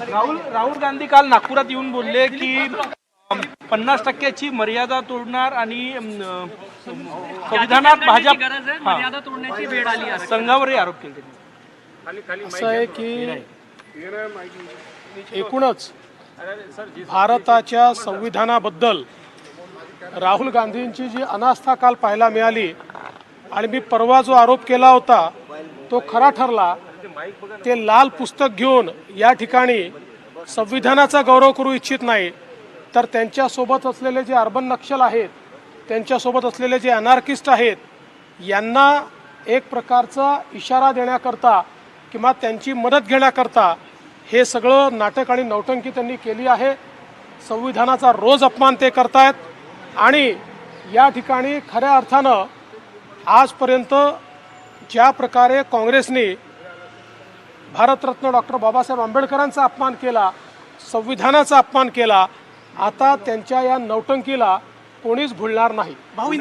राहुल राहुल गांधी काल नागपुरात येऊन बोलले की पन्नास टक्क्याची मर्यादा तोडणार आणि संविधानात भाजप मर्यादा तोडण्याची वेळ आली आहे. संघावरही आरोप केले त्यांनी. असं आहे की एकूणच भारताच्या संविधानाबद्दल राहुल गांधींची जी अनास्था काल पाहायला मिळाली आणि मी परवा जो आरोप केला होता तो खरा ठरला. ते लाल पुस्तक घेऊन या ठिकाणी संविधानाचा गौरव करू इच्छित नाही तर त्यांच्यासोबत असलेले जे अर्बन नक्षल आहेत त्यांच्यासोबत असलेले जे अनार्किस्ट आहेत यांना एक प्रकारचा इशारा देण्याकरता किंवा त्यांची मदत घेण्याकरता हे सगळं नाटक आणि नौटंकी त्यांनी केली आहे. संविधानाचा रोज अपमान ते करतायत आणि या ठिकाणी खऱ्या अर्थानं आजपर्यंत ज्या प्रकारे काँग्रेसने भारतरत्न डॉक्टर बाबासाहेब आंबेडकरांचा अपमान केला संविधानाचा अपमान केला आता त्यांच्या या नौटंकीला कोणीच भुलणार नाही.